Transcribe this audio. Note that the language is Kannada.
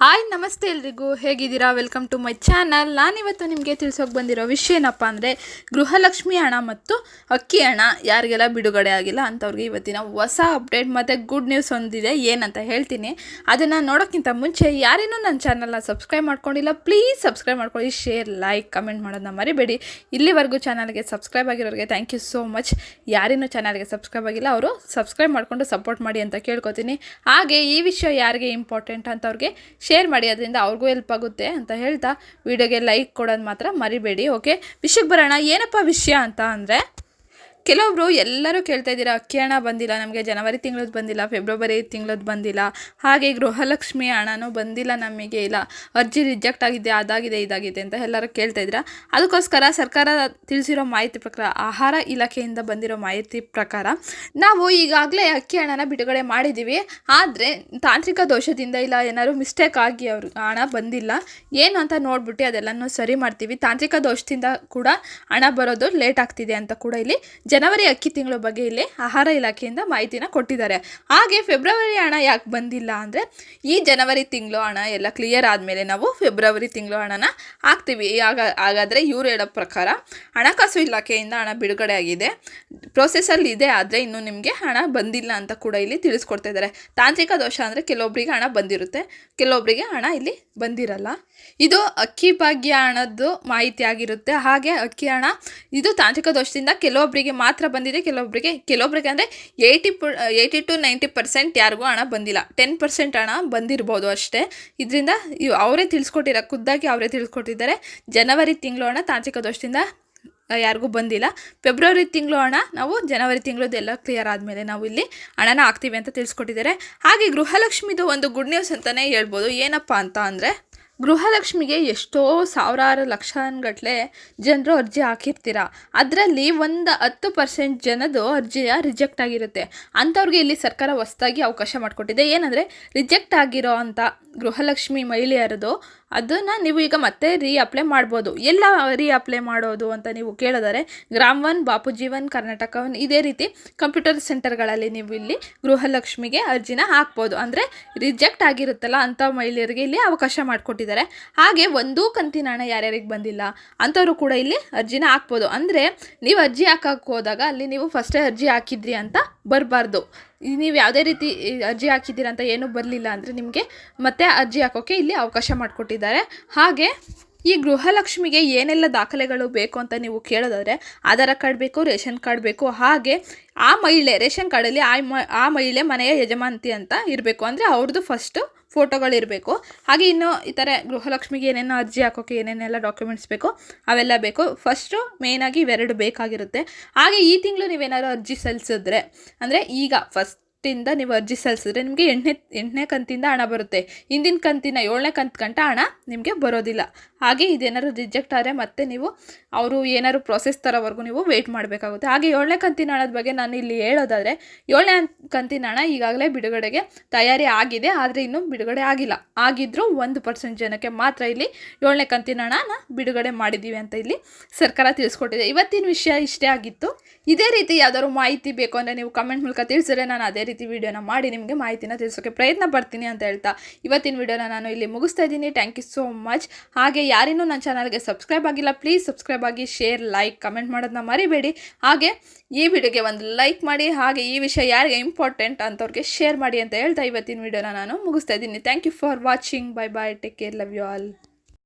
ಹಾಯ್, ನಮಸ್ತೆ ಎಲ್ರಿಗೂ. ಹೇಗಿದ್ದೀರಾ? ವೆಲ್ಕಮ್ ಟು ಮೈ ಚಾನಲ್ ನಾನಿವತ್ತು ನಿಮಗೆ ತಿಳಿಸೋಕೆ ಬಂದಿರೋ ವಿಷಯ ಏನಪ್ಪ ಅಂದರೆ, ಗೃಹಲಕ್ಷ್ಮಿ ಹಣ ಮತ್ತು ಅಕ್ಕಿ ಹಣ ಯಾರಿಗೆಲ್ಲ ಬಿಡುಗಡೆ ಆಗಿಲ್ಲ ಅಂಥವ್ರಿಗೆ ಇವತ್ತಿನ ಹೊಸ ಅಪ್ಡೇಟ್ ಮತ್ತು ಗುಡ್ ನ್ಯೂಸ್ ಒಂದಿದೆ. ಏನಂತ ಹೇಳ್ತೀನಿ. ಅದನ್ನು ನೋಡೋಕ್ಕಿಂತ ಮುಂಚೆ ಯಾರೇನೂ ನನ್ನ ಚಾನಲ್ನ ಸಬ್ಸ್ಕ್ರೈಬ್ ಮಾಡ್ಕೊಂಡಿಲ್ಲ ಪ್ಲೀಸ್ ಸಬ್ಸ್ಕ್ರೈಬ್ ಮಾಡ್ಕೊಳ್ಳಿ. ಶೇರ್ ಲೈಕ್ ಕಮೆಂಟ್ ಮಾಡೋದನ್ನ ಮರಿಬೇಡಿ. ಇಲ್ಲಿವರೆಗೂ ಚಾನಲ್ಗೆ ಸಬ್ಸ್ಕ್ರೈಬ್ ಆಗಿರೋರಿಗೆ ಥ್ಯಾಂಕ್ ಯು ಸೋ ಮಚ್ ಯಾರೇನೂ ಚಾನಲ್ಗೆ ಸಬ್ಸ್ಕ್ರೈಬ್ ಆಗಿಲ್ಲ, ಅವರು ಸಬ್ಸ್ಕ್ರೈಬ್ ಮಾಡಿಕೊಂಡು ಸಪೋರ್ಟ್ ಮಾಡಿ ಅಂತ ಕೇಳ್ಕೊತೀನಿ. ಹಾಗೆ ಈ ವಿಷಯ ಯಾರಿಗೆ ಇಂಪಾರ್ಟೆಂಟ್ ಅಂತ ಅವ್ರಿಗೆ ಶೇರ್ ಮಾಡಿ, ಅದರಿಂದ ಅವ್ರಿಗೂ ಹೆಲ್ಪ್ ಆಗುತ್ತೆ ಅಂತ ಹೇಳ್ತಾ ವಿಡಿಯೋಗೆ ಲೈಕ್ ಕೊಡೋದು ಮಾತ್ರ ಮರಿಬೇಡಿ ಓಕೆ ವಿಷಯಕ್ಕೆ ಬರೋಣ, ಏನಪ್ಪ ವಿಷಯ ಅಂತ ಅಂದರೆ ಕೆಲವೊಬ್ರು ಎಲ್ಲರೂ ಕೇಳ್ತಾ ಇದ್ದೀರಾ, ಅಕ್ಕಿ ಹಣ ಬಂದಿಲ್ಲ, ನಮಗೆ ಜನವರಿ ತಿಂಗಳದ್ದು ಬಂದಿಲ್ಲ, ಫೆಬ್ರವರಿ ತಿಂಗಳದ್ದು ಬಂದಿಲ್ಲ, ಹಾಗೆ ಗೃಹಲಕ್ಷ್ಮಿ ಹಣನೂ ಬಂದಿಲ್ಲ ನಮಗೆ, ಇಲ್ಲ, ಅರ್ಜಿ ರಿಜೆಕ್ಟ್ ಆಗಿದೆ, ಅದಾಗಿದೆ, ಇದಾಗಿದೆ ಅಂತ ಎಲ್ಲರೂ ಕೇಳ್ತಾ ಇದ್ದೀರಾ? ಅದಕ್ಕೋಸ್ಕರ ಸರ್ಕಾರ ತಿಳಿಸಿರೋ ಮಾಹಿತಿ ಪ್ರಕಾರ, ಆಹಾರ ಇಲಾಖೆಯಿಂದ ಬಂದಿರೋ ಮಾಹಿತಿ ಪ್ರಕಾರ, ನಾವು ಈಗಾಗಲೇ ಅಕ್ಕಿ ಹಣನ ಬಿಡುಗಡೆ ಮಾಡಿದ್ದೀವಿ, ಆದರೆ ತಾಂತ್ರಿಕ ದೋಷದಿಂದ ಇಲ್ಲ, ಏನಾದ್ರು ಮಿಸ್ಟೇಕ್ ಆಗಿ ಅವರು ಹಣ ಬಂದಿಲ್ಲ, ಏನು ಅಂತ ನೋಡ್ಬಿಟ್ಟು ಅದೆಲ್ಲನೂ ಸರಿ ಮಾಡ್ತೀವಿ, ತಾಂತ್ರಿಕ ದೋಷದಿಂದ ಕೂಡ ಹಣ ಬರೋದು ಲೇಟ್ ಆಗ್ತಿದೆ ಅಂತ ಕೂಡ ಇಲ್ಲಿ ಜನವರಿ ಅಕ್ಕಿ ತಿಂಗಳ ಬಗ್ಗೆ ಇಲ್ಲಿ ಆಹಾರ ಇಲಾಖೆಯಿಂದ ಮಾಹಿತಿನ ಕೊಟ್ಟಿದ್ದಾರೆ. ಹಾಗೆ ಫೆಬ್ರವರಿ ಹಣ ಯಾಕೆ ಬಂದಿಲ್ಲ ಅಂದರೆ ಈ ಜನವರಿ ತಿಂಗಳು ಹಣ ಎಲ್ಲ ಕ್ಲಿಯರ್ ಆದಮೇಲೆ ನಾವು ಫೆಬ್ರವರಿ ತಿಂಗಳು ಹಣನ ಹಾಕ್ತೀವಿ. ಆಗ ಹಾಗಾದರೆ ಇವರು ಹೇಳೋ ಪ್ರಕಾರ ಹಣಕಾಸು ಇಲಾಖೆಯಿಂದ ಹಣ ಬಿಡುಗಡೆ ಆಗಿದೆ. ಪ್ರೊಸೆಸಲ್ಲಿ ಇದೆ ಆದರೆ ಇನ್ನೂ ನಿಮಗೆ ಹಣ ಬಂದಿಲ್ಲ ಅಂತ ಕೂಡ ಇಲ್ಲಿ ತಿಳಿಸ್ಕೊಡ್ತಾ ಇದ್ದಾರೆ. ತಾಂತ್ರಿಕ ದೋಷ ಅಂದರೆ ಕೆಲವೊಬ್ಬರಿಗೆ ಹಣ ಬಂದಿರುತ್ತೆ. ಕೆಲವೊಬ್ಬರಿಗೆ ಹಣ ಇಲ್ಲಿ ಬಂದಿರಲ್ಲ. ಇದು ಅಕ್ಕಿ ಭಾಗ್ಯ ಹಣದ್ದು ಮಾಹಿತಿ ಆಗಿರುತ್ತೆ. ಹಾಗೆ ಅಕ್ಕಿ ಹಣ ಇದು ತಾಂತ್ರಿಕ ದೋಷದಿಂದ ಕೆಲವೊಬ್ಬರಿಗೆ ಮಾತ್ರ ಬಂದಿದೆ. ಕೆಲವೊಬ್ಬರಿಗೆ ಕೆಲವೊಬ್ಬರಿಗೆ ಅಂದರೆ ಏಯ್ಟಿ ಪು ಏಯ್ಟಿ ಟು ನೈಂಟಿ ಪರ್ಸೆಂಟ್ ಯಾರಿಗೂ ಹಣ ಬಂದಿಲ್ಲ. ಟೆನ್ ಪರ್ಸೆಂಟ್ ಹಣ ಬಂದಿರ್ಬೋದು ಅಷ್ಟೇ. ಇದರಿಂದ ಅವರೇ ತಿಳಿಸ್ಕೊಟ್ಟಿರ, ಖುದ್ದಾಗಿ ಅವರೇ ತಿಳಿಸ್ಕೊಟ್ಟಿದ್ದಾರೆ. ಜನವರಿ ತಿಂಗಳು ಹಣ ತಾಂತ್ರಿಕ ದೋಷದಿಂದ ಯಾರಿಗೂ ಬಂದಿಲ್ಲ. ಫೆಬ್ರವರಿ ತಿಂಗಳು ಹಣ ನಾವು ಜನವರಿ ತಿಂಗಳದ್ದು ಎಲ್ಲ ಕ್ಲಿಯರ್ ಆದಮೇಲೆ ನಾವು ಇಲ್ಲಿ ಹಣನ ಹಾಕ್ತೀವಿ ಅಂತ ತಿಳಿಸ್ಕೊಟ್ಟಿದ್ದಾರೆ. ಹಾಗೆ ಗೃಹಲಕ್ಷ್ಮಿದು ಒಂದು ಗುಡ್ ನ್ಯೂಸ್ ಅಂತಲೇ ಹೇಳ್ಬೋದು. ಏನಪ್ಪ ಅಂತ ಅಂದರೆ ಗೃಹಲಕ್ಷ್ಮಿಗೆ ಎಷ್ಟೋ ಸಾವಿರಾರು ಲಕ್ಷಗಟ್ಟಲೆ ಜನರು ಅರ್ಜಿ ಹಾಕಿರ್ತೀರ? ಅದರಲ್ಲಿ ಒಂದು ಹತ್ತು ಪರ್ಸೆಂಟ್ ಜನದು ಅರ್ಜಿಯ ರಿಜೆಕ್ಟ್ ಆಗಿರುತ್ತೆ. ಅಂಥವ್ರಿಗೆ ಇಲ್ಲಿ ಸರ್ಕಾರ ಹೊಸ್ದಾಗಿ ಅವಕಾಶ ಮಾಡಿಕೊಟ್ಟಿದೆ. ಏನಂದರೆ, ರಿಜೆಕ್ಟ್ ಆಗಿರೋ ಅಂಥ ಗೃಹಲಕ್ಷ್ಮಿ ಮಹಿಳೆಯರದು, ಅದನ್ನು ನೀವು ಈಗ ಮತ್ತೆ ರೀ ಅಪ್ಲೈ ಮಾಡ್ಬೋದು. ಎಲ್ಲ ರೀ ಅಪ್ಲೈ ಮಾಡೋದು ಅಂತ ನೀವು ಕೇಳಿದರೆ, ಗ್ರಾಮ್ ಒನ್ ಬಾಪುಜೀವನ್ ಕರ್ನಾಟಕ ಒನ್, ಇದೇ ರೀತಿ ಕಂಪ್ಯೂಟರ್ ಸೆಂಟರ್ಗಳಲ್ಲಿ ನೀವು ಇಲ್ಲಿ ಗೃಹಲಕ್ಷ್ಮಿಗೆ ಅರ್ಜಿನ ಹಾಕ್ಬೋದು. ಅಂದರೆ, ರಿಜೆಕ್ಟ್ ಆಗಿರುತ್ತಲ್ಲ ಅಂಥ ಮಹಿಳೆಯರಿಗೆ ಇಲ್ಲಿ ಅವಕಾಶ ಮಾಡಿಕೊಟ್ಟಿದ್ದಾರೆ ಹಾಗೆ ಒಂದೂ ಕಂತಿನ ಹಣ ಯಾರ್ಯಾರಿಗೆ ಬಂದಿಲ್ಲ ಅಂಥವ್ರು ಕೂಡ ಇಲ್ಲಿ ಅರ್ಜಿನ ಹಾಕ್ಬೋದು. ಅಂದರೆ ನೀವು ಅರ್ಜಿ ಹಾಕಕ್ಕೆ ಹೋದಾಗ ಅಲ್ಲಿ ನೀವು ಫಸ್ಟೇ ಅರ್ಜಿ ಹಾಕಿದ್ರಿ ಅಂತ ಬರಬಾರ್ದು. ನೀವು ಯಾವುದೇ ರೀತಿ ಅರ್ಜಿ ಹಾಕಿದ್ದೀರ ಅಂತ ಏನೂ ಬರಲಿಲ್ಲ ಅಂದರೆ ನಿಮಗೆ ಮತ್ತೆ ಅರ್ಜಿ ಹಾಕೋಕ್ಕೆ ಇಲ್ಲಿ ಅವಕಾಶ ಮಾಡಿಕೊಟ್ಟಿದ್ದಾರೆ. ಹಾಗೆ ಈ ಗೃಹಲಕ್ಷ್ಮಿಗೆ ಏನೆಲ್ಲ ದಾಖಲೆಗಳು ಬೇಕು ಅಂತ ನೀವು ಕೇಳೋದಾದರೆ ಆಧಾರ್ ಕಾರ್ಡ್ ಬೇಕು, ರೇಷನ್ ಕಾರ್ಡ್ ಬೇಕು, ಹಾಗೆ ಆ ಮಹಿಳೆ, ರೇಷನ್ ಕಾರ್ಡಲ್ಲಿ ಆ ಮ, ಆ ಮಹಿಳೆ ಮನೆಯ ಯಜಮಾನತಿ ಅಂತ ಇರಬೇಕು. ಅಂದರೆ ಅವ್ರದ್ದು ಫಸ್ಟು ಫೋಟೋಗಳಿರಬೇಕು ಹಾಗೆ ಇನ್ನು ಈ ಥರ ಗೃಹಲಕ್ಷ್ಮಿಗೆ ಏನೇನು ಅರ್ಜಿ ಹಾಕೋಕ್ಕೆ ಏನೇನೆಲ್ಲ ಡಾಕ್ಯುಮೆಂಟ್ಸ್ ಬೇಕು, ಅವೆಲ್ಲ ಬೇಕು. ಫಸ್ಟು ಮೇಯ್ನಾಗಿ ಇವೆರಡು ಬೇಕಾಗಿರುತ್ತೆ. ಹಾಗೆ ಈ ತಿಂಗಳು ನೀವೇನಾದ್ರು ಅರ್ಜಿ ಸಲ್ಲಿಸಿದ್ರೆ, ಅಂದರೆ ಈಗ ಫಸ್ಟ್ ಇಂದ ನೀವು ಅರ್ಜಿ ಸಲ್ಲಿಸಿದ್ರೆ ನಿಮಗೆ ಎಂಟನೇ ಎಂಟನೇ ಕಂತಿಂದ ಹಣ ಬರುತ್ತೆ. ಹಿಂದಿನ ಕಂತಿನ ಏಳನೇ ಕಂತು ಗಂಟ ಹಣ ನಿಮಗೆ ಬರೋದಿಲ್ಲ. ಹಾಗೆ ಇದೇನಾದ್ರು ರಿಜೆಕ್ಟ್ ಆದರೆ ಮತ್ತೆ ನೀವು ಅವರು ಏನಾದ್ರು ಪ್ರೊಸೆಸ್ ತರೋವರೆಗೂ ನೀವು ವೆಯ್ಟ್ ಮಾಡಬೇಕಾಗುತ್ತೆ. ಹಾಗೆ ಏಳನೇ ಕಂತಿನ ಹಣದ ಬಗ್ಗೆ ನಾನು ಇಲ್ಲಿ ಹೇಳೋದಾದರೆ, ಏಳನೇ ಕಂತಿನ ಹಣ ಈಗಾಗಲೇ ಬಿಡುಗಡೆಗೆ ತಯಾರಿ ಆಗಿದೆ, ಆದರೆ ಇನ್ನೂ ಬಿಡುಗಡೆ ಆಗಿಲ್ಲ. ಆಗಿದ್ದರೂ ಒಂದು ಪರ್ಸೆಂಟ್ ಜನಕ್ಕೆ ಮಾತ್ರ ಇಲ್ಲಿ ಏಳನೇ ಕಂತಿನ ಹಣನ ಬಿಡುಗಡೆ ಮಾಡಿದ್ದೀವಿ ಅಂತ ಇಲ್ಲಿ ಸರ್ಕಾರ ತಿಳಿಸ್ಕೊಟ್ಟಿದೆ. ಇವತ್ತಿನ ವಿಷಯ ಇಷ್ಟೇ ಆಗಿತ್ತು. ಇದೇ ರೀತಿ ಯಾವ್ದಾದ್ರು ಮಾಹಿತಿ ಬೇಕು ಅಂದರೆ ನೀವು ಕಮೆಂಟ್ ಮೂಲಕ ತಿಳಿಸಿದ್ರೆ ನಾನು ಅದೇ ರೀತಿ ವಿಡಿಯೋನ ಮಾಡಿ ನಿಮಗೆ ಮಾಹಿತಿನ ತಿಳಿಸೋಕ್ಕೆ ಪ್ರಯತ್ನ ಪಡ್ತೀನಿ ಅಂತ ಹೇಳ್ತಾ ಇವತ್ತಿನ ವಿಡಿಯೋನ ನಾನು ಇಲ್ಲಿ ಮುಗಿಸ್ತಾ ಇದ್ದೀನಿ. ಥ್ಯಾಂಕ್ ಯು ಸೋ ಮಚ್ ಹಾಗೆ ಯಾರೇನೂ ನನ್ನ ಚಾನಲ್ಗೆ ಸಬ್ಸ್ಕ್ರೈಬ್ ಆಗಿಲ್ಲ ಪ್ಲೀಸ್ ಸಬ್ಸ್ಕ್ರೈಬ್ ಆಗಿ ಶೇರ್ ಲೈಕ್ ಕಮೆಂಟ್ ಮಾಡೋದನ್ನ ಮರಿಬೇಡಿ. ಹಾಗೆ ಈ ವಿಡಿಯೋಗೆ ಒಂದು ಲೈಕ್ ಮಾಡಿ, ಹಾಗೆ ಈ ವಿಷಯ ಯಾರಿಗೆ ಇಂಪಾರ್ಟೆಂಟ್ ಅಂತವ್ರಿಗೆ ಶೇರ್ ಮಾಡಿ ಅಂತ ಹೇಳ್ತಾ ಇವತ್ತಿನ ವಿಡಿಯೋನ ನಾನು ಮುಗಿಸ್ತಾ ಇದ್ದೀನಿ. Thank you for watching bye bye take care love you all